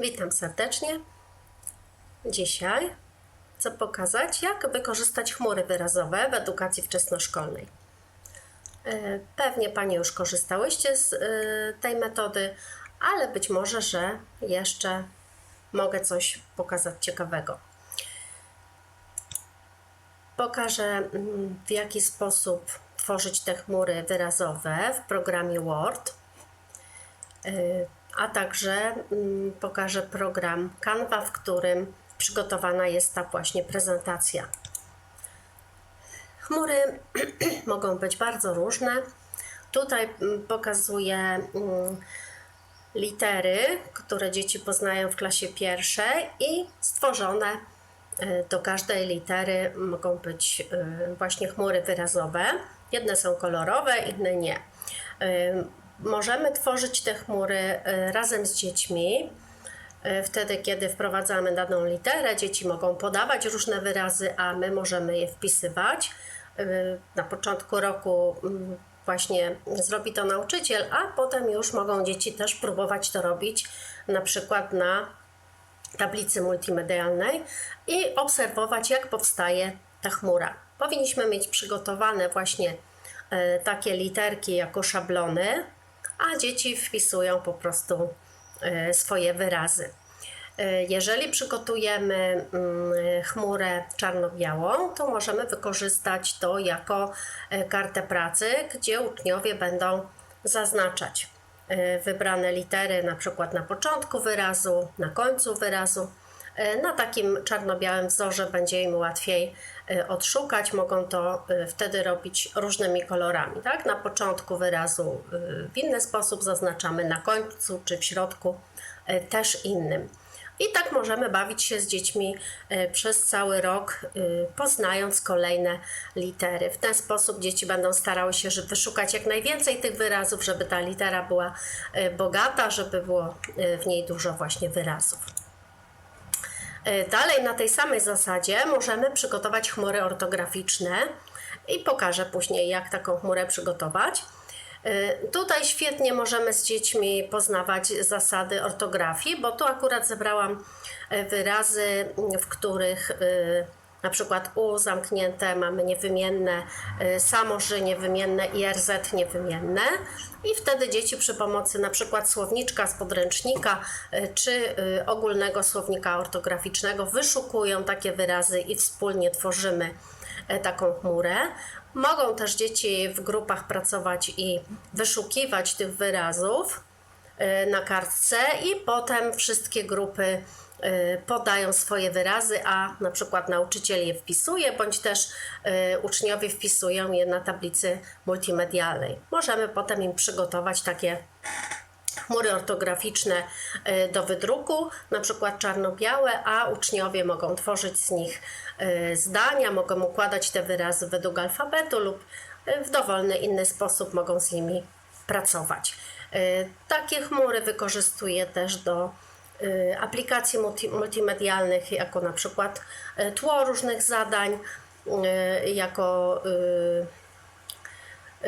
Witam serdecznie. Dzisiaj chcę pokazać, jak wykorzystać chmury wyrazowe w edukacji wczesnoszkolnej. E, Pewnie Panie już korzystałyście z e, tej metody, ale być może, że jeszcze mogę coś pokazać ciekawego. Pokażę, mm, w jaki sposób tworzyć te chmury wyrazowe w programie Word. A także mm, pokażę program Canva, w którym przygotowana jest ta właśnie prezentacja. Chmury mogą być bardzo różne. Tutaj mm, pokazuję mm, litery, które dzieci poznają w klasie pierwszej i stworzone y, do każdej litery mogą być y, właśnie chmury wyrazowe. Jedne są kolorowe, inne nie. Możemy tworzyć te chmury y, razem z dziećmi. Y, Wtedy, kiedy wprowadzamy daną literę, dzieci mogą podawać różne wyrazy, a my możemy je wpisywać. Y, Na początku roku mm, właśnie zrobi to nauczyciel, a potem już mogą dzieci też próbować to robić, na przykład na tablicy multimedialnej i obserwować, jak powstaje ta chmura. Powinniśmy mieć przygotowane właśnie e, takie literki jako szablony, a dzieci wpisują po prostu e, swoje wyrazy. E, Jeżeli przygotujemy mm, chmurę czarno-białą, to możemy wykorzystać to jako e, kartę pracy, gdzie uczniowie będą zaznaczać wybrane litery, na przykład na początku wyrazu, na końcu wyrazu. Na takim czarno-białym wzorze będzie im łatwiej odszukać. Mogą to e, wtedy robić różnymi kolorami. Tak? Na początku wyrazu e, w inny sposób zaznaczamy, na końcu czy w środku też innym. I tak możemy bawić się z dziećmi przez cały rok, poznając kolejne litery. W ten sposób dzieci będą starały się żeby wyszukać jak najwięcej tych wyrazów, żeby ta litera była bogata, żeby było w niej dużo właśnie wyrazów. E, Dalej na tej samej zasadzie możemy przygotować chmury ortograficzne i pokażę później, jak taką chmurę przygotować. E, Tutaj świetnie możemy z dziećmi poznawać zasady ortografii, bo tu akurat zebrałam e, wyrazy, w których na przykład U zamknięte mamy niewymienne, y, samoży niewymienne i RZ niewymienne. I wtedy dzieci przy pomocy na przykład słowniczka z podręcznika y, czy y, ogólnego słownika ortograficznego wyszukują takie wyrazy i wspólnie tworzymy taką chmurę. Mogą też dzieci w grupach pracować i wyszukiwać tych wyrazów na kartce i potem wszystkie grupy podają swoje wyrazy, a na przykład nauczyciel je wpisuje, bądź też y, uczniowie wpisują je na tablicy multimedialnej. Możemy potem im przygotować takie chmury ortograficzne y, do wydruku, na przykład czarno-białe, a uczniowie mogą tworzyć z nich y, zdania, mogą układać te wyrazy według alfabetu lub y, w dowolny inny sposób mogą z nimi pracować. Y, Takie chmury wykorzystuję też do y, aplikacji multi, multimedialnych, jako na przykład y, tło różnych zadań, y, jako y,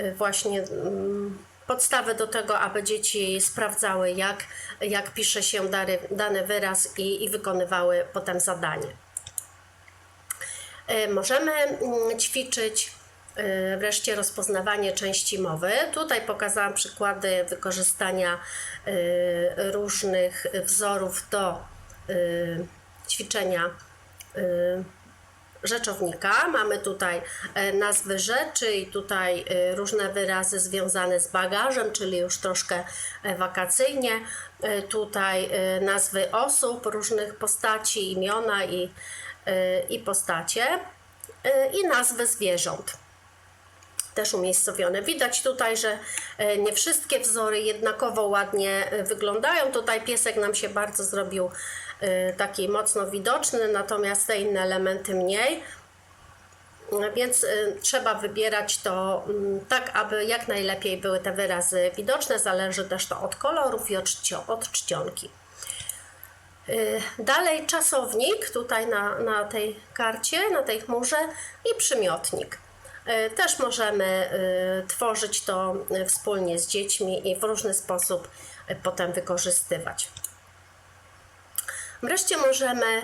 y, właśnie mm, podstawę do tego, aby dzieci sprawdzały, jak, jak pisze się dany, dany wyraz i, i wykonywały potem zadanie. Y, Możemy mm, ćwiczyć y, wreszcie rozpoznawanie części mowy. Tutaj pokazałam przykłady wykorzystania y, różnych wzorów do y, ćwiczenia y, rzeczownika. Mamy tutaj e, nazwy rzeczy i tutaj e, różne wyrazy związane z bagażem, czyli już troszkę e, wakacyjnie. Tutaj nazwy osób, różnych postaci, imiona i, i postacie i nazwy zwierząt też umiejscowione. Widać tutaj, że e, nie wszystkie wzory jednakowo ładnie e, wyglądają. Tutaj piesek nam się bardzo zrobił e, taki mocno widoczny, natomiast te inne elementy mniej. No Więc trzeba wybierać to mm, tak, aby jak najlepiej były te wyrazy widoczne. Zależy też to od kolorów i od, czcio, od czcionki. Dalej czasownik tutaj na, na tej karcie, na tej chmurze i przymiotnik. Y, Też możemy y, tworzyć to y, wspólnie z dziećmi i w różny sposób potem wykorzystywać. Wreszcie możemy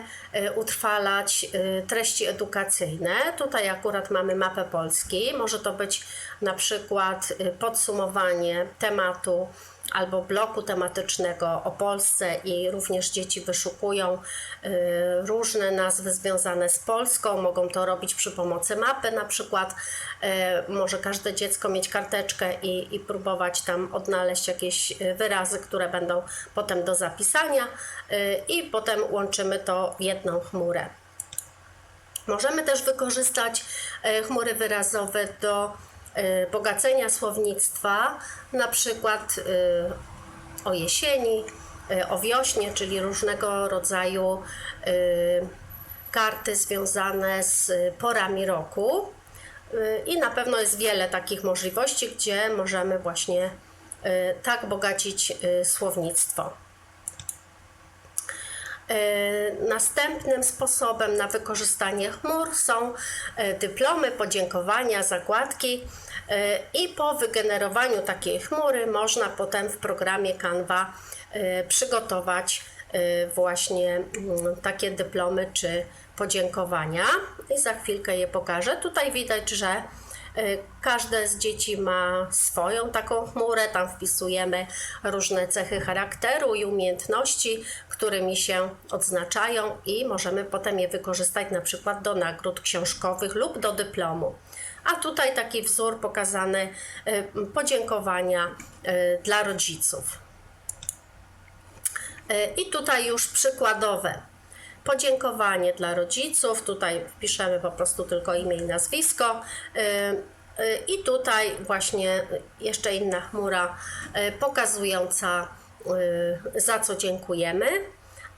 utrwalać treści edukacyjne. Tutaj akurat mamy mapę Polski. Może to być na przykład podsumowanie tematu albo bloku tematycznego o Polsce i również dzieci wyszukują y, różne nazwy związane z Polską. Mogą to robić przy pomocy mapy, na przykład y, może każde dziecko mieć karteczkę i, i próbować tam odnaleźć jakieś y, wyrazy, które będą potem do zapisania i potem łączymy to w jedną chmurę. Możemy też wykorzystać chmury wyrazowe do bogacenia słownictwa, na przykład e, o jesieni, e, o wiośnie, czyli różnego rodzaju karty związane z porami roku. I na pewno jest wiele takich możliwości, gdzie możemy właśnie tak bogacić słownictwo. E, Następnym sposobem na wykorzystanie chmur są e, dyplomy, podziękowania, zakładki e, i po wygenerowaniu takiej chmury można potem w programie Canva przygotować właśnie mm, takie dyplomy czy podziękowania. I za chwilkę je pokażę. Tutaj widać, że Każde z dzieci ma swoją taką chmurę, tam wpisujemy różne cechy charakteru i umiejętności, którymi się odznaczają i możemy potem je wykorzystać na przykład do nagród książkowych lub do dyplomu. A tutaj taki wzór pokazany y, podziękowania y, dla rodziców. I tutaj już przykładowe podziękowanie dla rodziców. Tutaj wpiszemy po prostu tylko imię i nazwisko. Y, y, I tutaj właśnie jeszcze inna chmura y, pokazująca za co dziękujemy.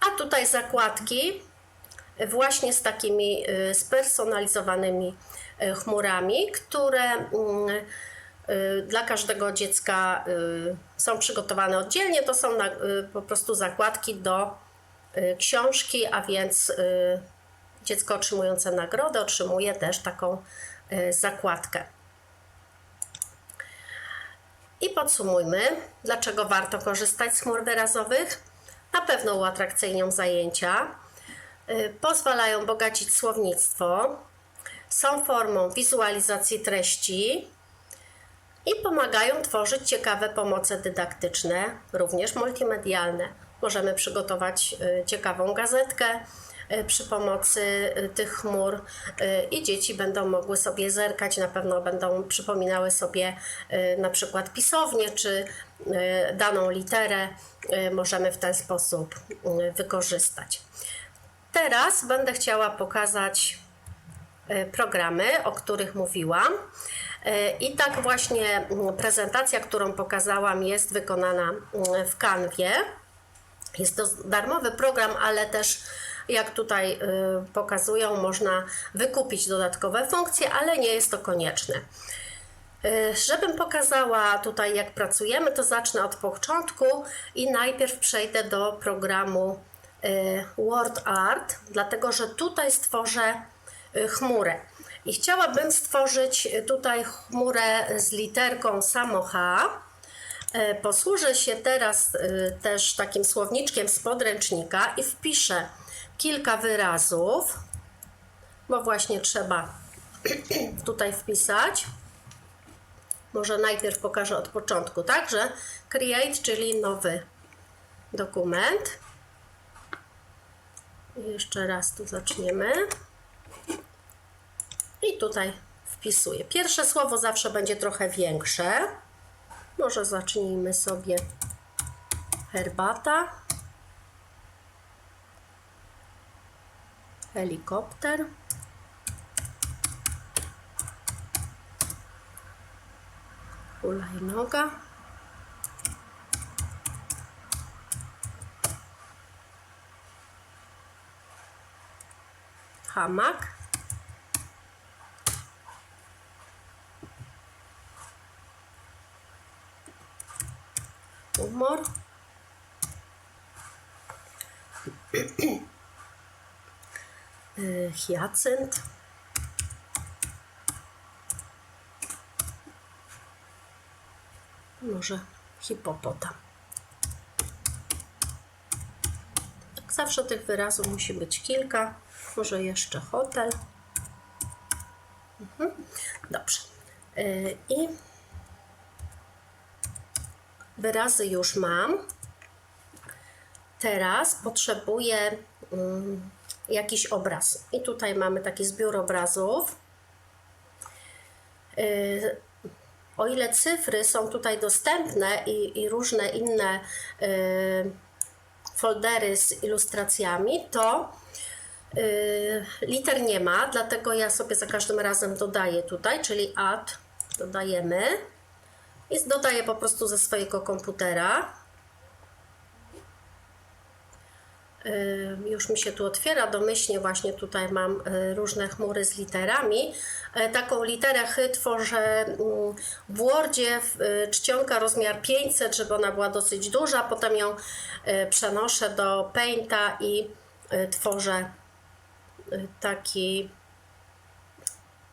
A tutaj zakładki właśnie z takimi spersonalizowanymi chmurami, które dla każdego dziecka są przygotowane oddzielnie. To są po prostu zakładki do y, książki, a więc y, dziecko otrzymujące nagrodę otrzymuje też taką y, zakładkę. I podsumujmy, dlaczego warto korzystać z chmur wyrazowych. Na pewno uatrakcyjnią zajęcia, y, pozwalają bogacić słownictwo, są formą wizualizacji treści i pomagają tworzyć ciekawe pomoce dydaktyczne, również multimedialne. Możemy przygotować y, ciekawą gazetkę przy pomocy y, tych chmur y, i dzieci będą mogły sobie zerkać, na pewno będą przypominały sobie na przykład pisownię czy daną literę możemy w ten sposób wykorzystać. Teraz będę chciała pokazać programy, o których mówiłam. I tak właśnie prezentacja, którą pokazałam, jest wykonana w Canwie. Jest to darmowy program, ale też jak tutaj y, pokazują, można wykupić dodatkowe funkcje, ale nie jest to konieczne. Y, Żebym pokazała tutaj, jak pracujemy, to zacznę od początku i najpierw przejdę do programu y, WordArt, dlatego że tutaj stworzę chmurę. I chciałabym stworzyć tutaj chmurę z literką samo H. Posłużę się teraz też takim słowniczkiem z podręcznika i wpiszę kilka wyrazów, bo właśnie trzeba tutaj wpisać. Może najpierw pokażę od początku, także create, czyli nowy dokument. Jeszcze raz tu zaczniemy. I tutaj wpisuję. Pierwsze słowo zawsze będzie trochę większe. Może zacznijmy sobie herbata. helicóptero. Una jinoca. Hamac. Humor. Hyacynt. Może hipopotam. Tak Zawsze tych wyrazów musi być kilka. Może jeszcze hotel. Mhm. Dobrze. Y, I wyrazy już mam. Teraz potrzebuję mm, jakiś obraz. I tutaj mamy taki zbiór obrazów. Y, o ile cyfry są tutaj dostępne i, i różne inne y, foldery z ilustracjami, to y, liter nie ma, dlatego ja sobie za każdym razem dodaję tutaj, czyli add, dodajemy i dodaję po prostu ze swojego komputera. Y, Już mi się tu otwiera domyślnie, właśnie tutaj mam y, różne chmury z literami. Y, Taką literę H tworzę mm, w Wordzie, y, czcionka rozmiar 500, żeby ona była dosyć duża. Potem ją y, przenoszę do Painta i tworzę taki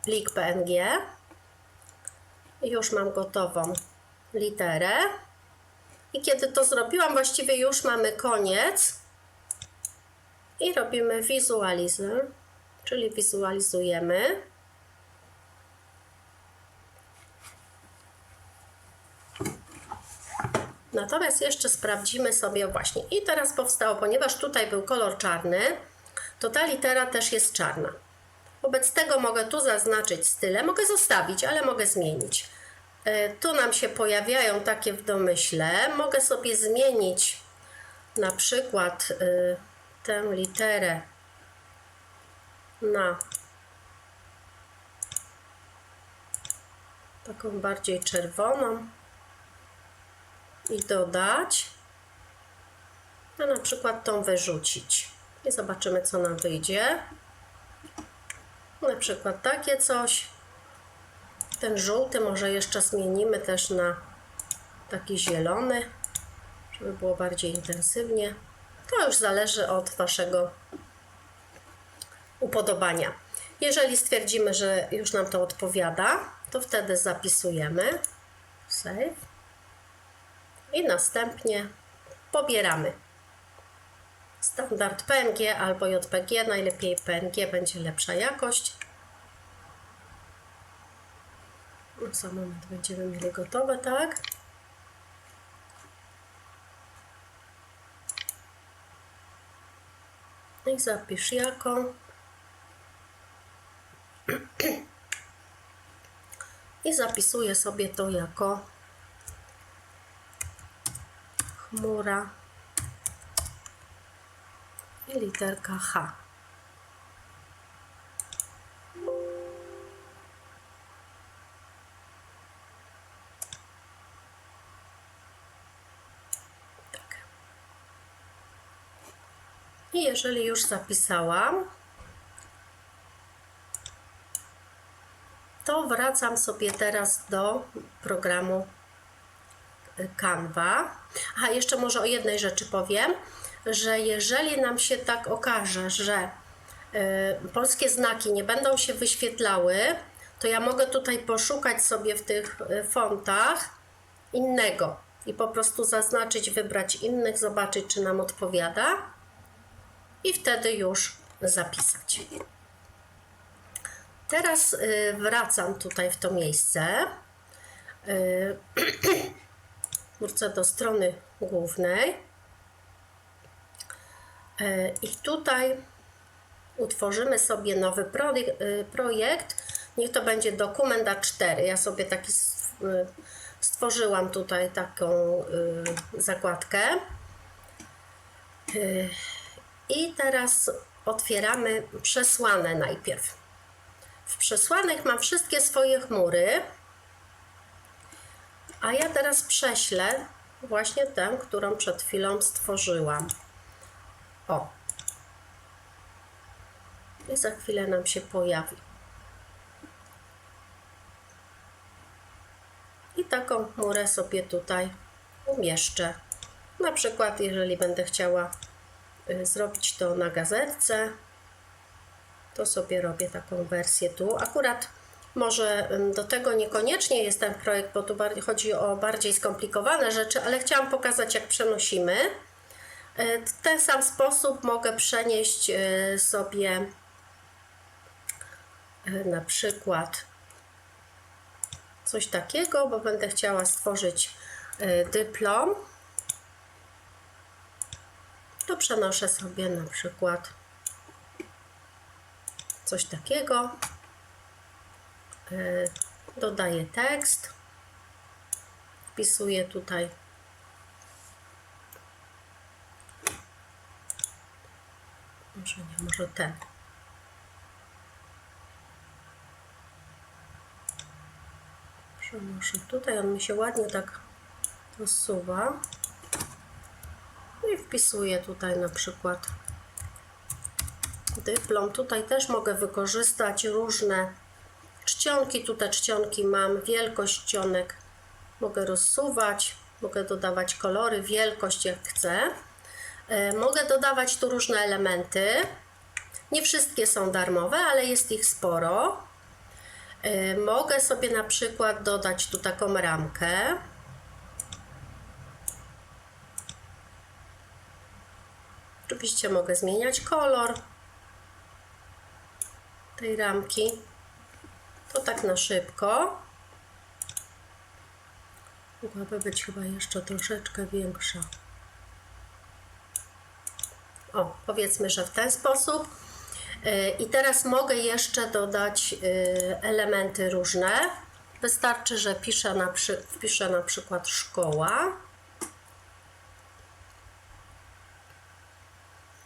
plik PNG. Już mam gotową literę. I kiedy to zrobiłam, właściwie już mamy koniec. I robimy wizualizer, czyli wizualizujemy. Natomiast jeszcze sprawdzimy sobie właśnie. I teraz powstało, ponieważ tutaj był kolor czarny, to ta litera też jest czarna. Wobec tego mogę tu zaznaczyć style, mogę zostawić, ale mogę zmienić. E, Tu nam się pojawiają takie w domyśle. Mogę sobie zmienić na przykład y, tę literę na taką bardziej czerwoną i dodać, a na przykład tą wyrzucić. I zobaczymy, co nam wyjdzie. Na przykład takie coś. Ten żółty może jeszcze zmienimy też na taki zielony, żeby było bardziej intensywnie. To już zależy od Waszego upodobania. Jeżeli stwierdzimy, że już nam to odpowiada, to wtedy zapisujemy save i następnie pobieramy standard PNG albo JPG, najlepiej PNG będzie lepsza jakość. Za moment będziemy mieli gotowe, tak? I zapisz jako. I zapisuję sobie to jako chmura i literka H. I jeżeli już zapisałam, to wracam sobie teraz do programu Canva. A jeszcze może o jednej rzeczy powiem, że jeżeli nam się tak okaże, że y, polskie znaki nie będą się wyświetlały, to ja mogę tutaj poszukać sobie w tych y, fontach innego i po prostu zaznaczyć, wybrać innych, zobaczyć, czy nam odpowiada i wtedy już zapisać. Teraz y, wracam tutaj w to miejsce. Y, Wrócę do strony głównej. Y, I tutaj utworzymy sobie nowy projek- projekt. Niech to będzie dokument A4. Ja sobie taki stworzyłam tutaj taką zakładkę. I teraz otwieramy przesłanę najpierw. W przesłanych mam wszystkie swoje chmury, a ja teraz prześlę właśnie tę, którą przed chwilą stworzyłam. O. I za chwilę nam się pojawi. I taką chmurę sobie tutaj umieszczę. Na przykład, jeżeli będę chciała zrobić to na gazetce, to sobie robię taką wersję tu. Akurat może do tego niekoniecznie jest ten projekt, bo tu chodzi o bardziej skomplikowane rzeczy, ale chciałam pokazać, jak przenosimy. E, W ten sam sposób mogę przenieść e, sobie na przykład coś takiego, bo będę chciała stworzyć dyplom. To przenoszę sobie na przykład coś takiego. E, Dodaję tekst. Wpisuję tutaj Może nie, może ten. Przenoszę tutaj, on mi się ładnie tak rozsuwa. No I wpisuję tutaj na przykład dyplom. Tutaj też mogę wykorzystać różne czcionki. Tutaj czcionki mam, wielkość czcionek mogę rozsuwać, mogę dodawać kolory, wielkość jak chcę. E, Mogę dodawać tu różne elementy. Nie wszystkie są darmowe, ale jest ich sporo. E, Mogę sobie na przykład dodać tu taką ramkę. Oczywiście mogę zmieniać kolor tej ramki. To tak na szybko. Mogłaby być chyba jeszcze troszeczkę większa. O, powiedzmy, że w ten sposób. Yy, I teraz mogę jeszcze dodać yy, elementy różne. Wystarczy, że piszę na wpiszę na przykład szkoła.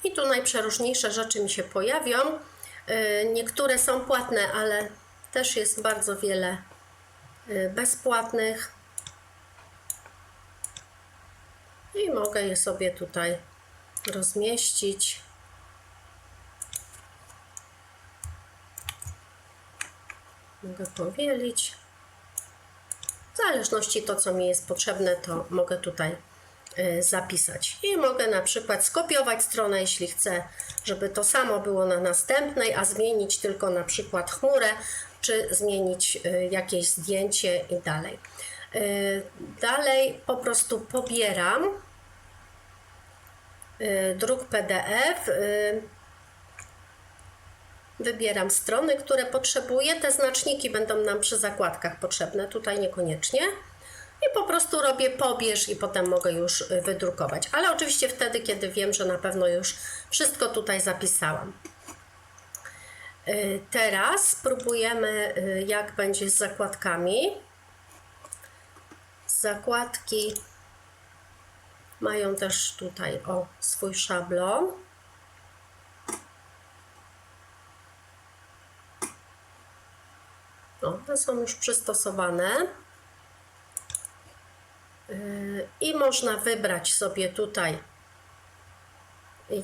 I tu najprzeróżniejsze rzeczy mi się pojawią. Yy, Niektóre są płatne, ale też jest bardzo wiele yy, bezpłatnych. I mogę je sobie tutaj rozmieścić. Mogę powielić. W zależności to, co mi jest potrzebne, to mogę tutaj y, zapisać. I mogę na przykład skopiować stronę, jeśli chcę, żeby to samo było na następnej, a zmienić tylko na przykład chmurę, czy zmienić y, jakieś zdjęcie i dalej. Y, Dalej po prostu pobieram y, druk PDF. y, Wybieram strony, które potrzebuję. Te znaczniki będą nam przy zakładkach potrzebne, tutaj niekoniecznie. I po prostu robię pobierz i potem mogę już y, wydrukować. Ale oczywiście wtedy, kiedy wiem, że na pewno już wszystko tutaj zapisałam. Y, Teraz spróbujemy, y, jak będzie z zakładkami. Zakładki mają też tutaj o swój szablon. O, te są już przystosowane. I można wybrać sobie tutaj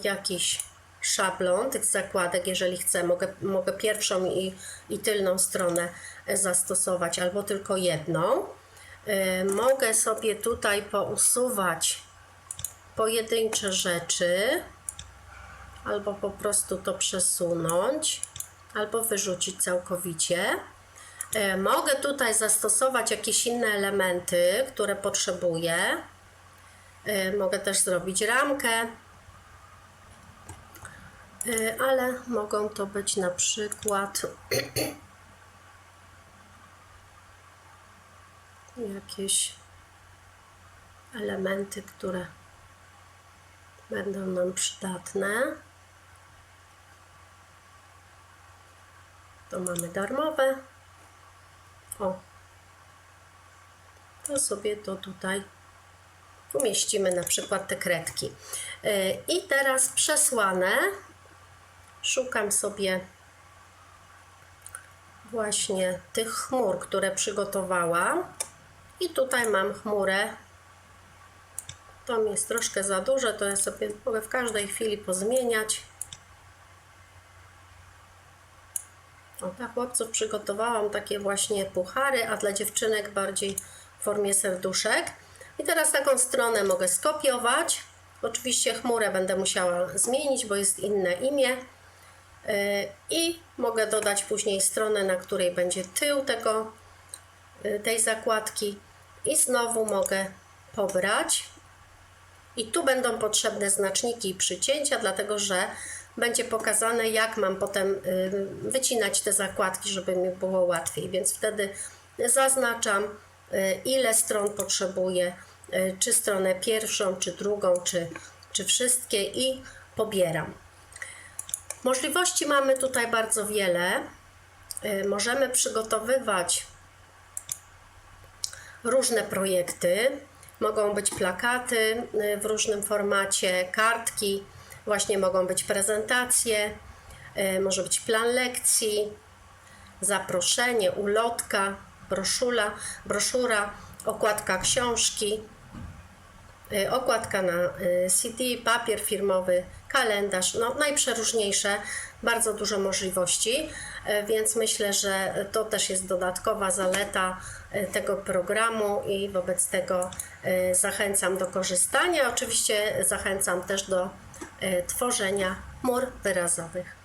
jakiś szablon tych zakładek, jeżeli chcę. Mogę, mogę pierwszą i, i tylną stronę zastosować, albo tylko jedną. Yy, Mogę sobie tutaj pousuwać pojedyncze rzeczy, albo po prostu to przesunąć, albo wyrzucić całkowicie. E, Mogę tutaj zastosować jakieś inne elementy, które potrzebuję. E, Mogę też zrobić ramkę, E, ale mogą to być na przykład jakieś elementy, które będą nam przydatne. To mamy darmowe. O, to sobie to tutaj umieścimy na przykład te kredki. Yy, I teraz przesłane. Szukam sobie właśnie tych chmur, które przygotowałam. I tutaj mam chmurę. To mi jest troszkę za duże, to ja sobie mogę w każdej chwili pozmieniać. Dla chłopców przygotowałam takie właśnie puchary, a dla dziewczynek bardziej w formie serduszek. I teraz taką stronę mogę skopiować. Oczywiście chmurę będę musiała zmienić, bo jest inne imię. Yy, I mogę dodać później stronę, na której będzie tył tego, yy, tej zakładki. I znowu mogę pobrać I tu będą potrzebne znaczniki i przycięcia, dlatego że będzie pokazane, jak mam potem y, wycinać te zakładki, żeby mi było łatwiej. Więc wtedy zaznaczam, y, ile stron potrzebuję, y, czy stronę pierwszą, czy drugą, czy, czy wszystkie i pobieram. Możliwości mamy tutaj bardzo wiele. Możemy przygotowywać różne projekty. Mogą być plakaty w różnym formacie, kartki, właśnie mogą być prezentacje, y, może być plan lekcji, zaproszenie, ulotka, broszura, broszura okładka książki, y, okładka na y, CD, papier firmowy, kalendarz, no najprzeróżniejsze, bardzo dużo możliwości, więc myślę, że to też jest dodatkowa zaleta tego programu i wobec tego zachęcam do korzystania. Oczywiście zachęcam też do tworzenia mur wyrazowych.